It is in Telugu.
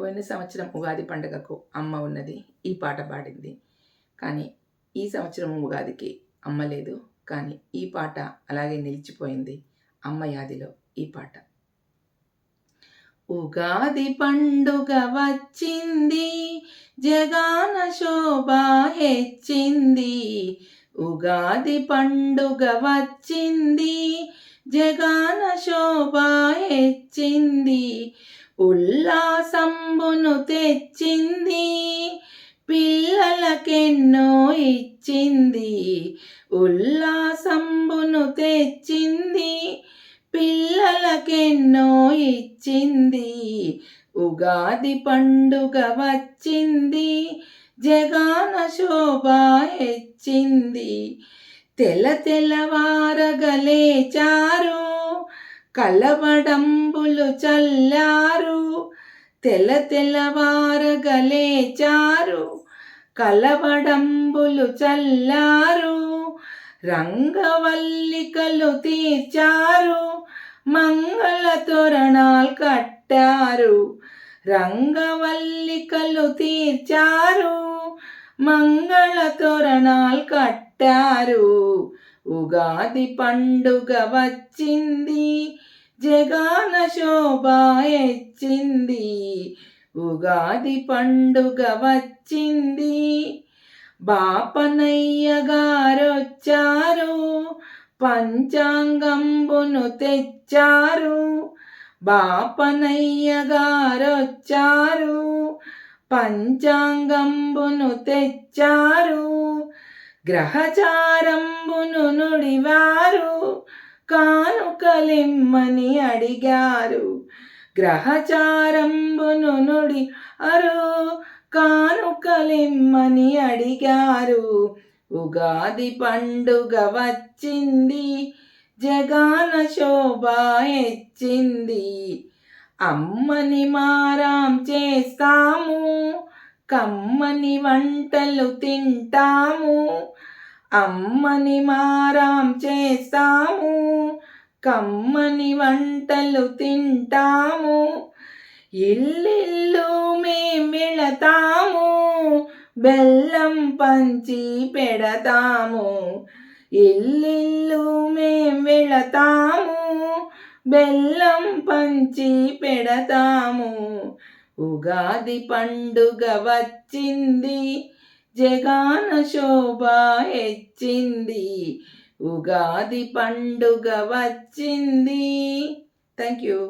పోయిన సంవత్సరం ఉగాది పండుగకు అమ్మ ఉన్నది ఈ పాట పాడింది. కానీ ఈ సంవత్సరం ఉగాదికి అమ్మ లేదు. కానీ ఈ పాట అలాగే నిలిచిపోయింది అమ్మ యాదిలో ఈ పాట. ఉగాది పండుగ వచ్చింది జగాన శోభ హెచ్చింది. ఉగాది పండుగ వచ్చింది జగాన శోభ హెచ్చింది. ఉల్లాసంబును తెచ్చింది. పిల్లలకెన్నో ఇచ్చింది. ఉల్లాసంబును తెచ్చింది. పిల్లలకెన్నో ఇచ్చింది. ఉగాది పండుగ వచ్చింది. జగాన శోభ హెచ్చింది. తెల తెల్లవారగలేచారు కలవడంబులు చల్లారు. తెల తెల్లవారగలేచారు కలవడంబులు చల్లారు. రంగవల్లికలు తీర్చారు మంగళ తోరణాలు కట్టారు. రంగవల్లికలు తీర్చారు మంగళ తోరణాలు కట్టారు. ఉగాది పండుగ వచ్చింది. జగాన శోభ ఎచ్చింది. ఉగాది పండుగ వచ్చింది. బాపనయ్య గారొచ్చారు. పంచాంగంబును తెచ్చారు. బాపనయ్య గారొచ్చారు. పంచాంగంబును తెచ్చారు గ్రహచారంబును నుడివారు కానుకలిమ్మని అడిగారు. గ్రహచారంబును నుడి అరు కానుకలిమ్మని అడిగారు. ఉగాది పండుగ వచ్చింది జగాన శోభ ఎచ్చింది. అమ్మని మారాం చేస్తాము కమ్మని వంటలు తింటాము అమ్మని మారాం చేస్తాము కమ్మని వంటలు తింటాము ఇల్లిల్లు మేమిళతాము బెల్లం పంచి పెడతాము ఇల్లిల్లు మేం వెళతాము బెల్లం పంచి పెడతాము. ఉగాది పండుగ వచ్చింది జగాన శోభ హెచ్చింది. ఉగాది పండుగ వచ్చింది. Thank you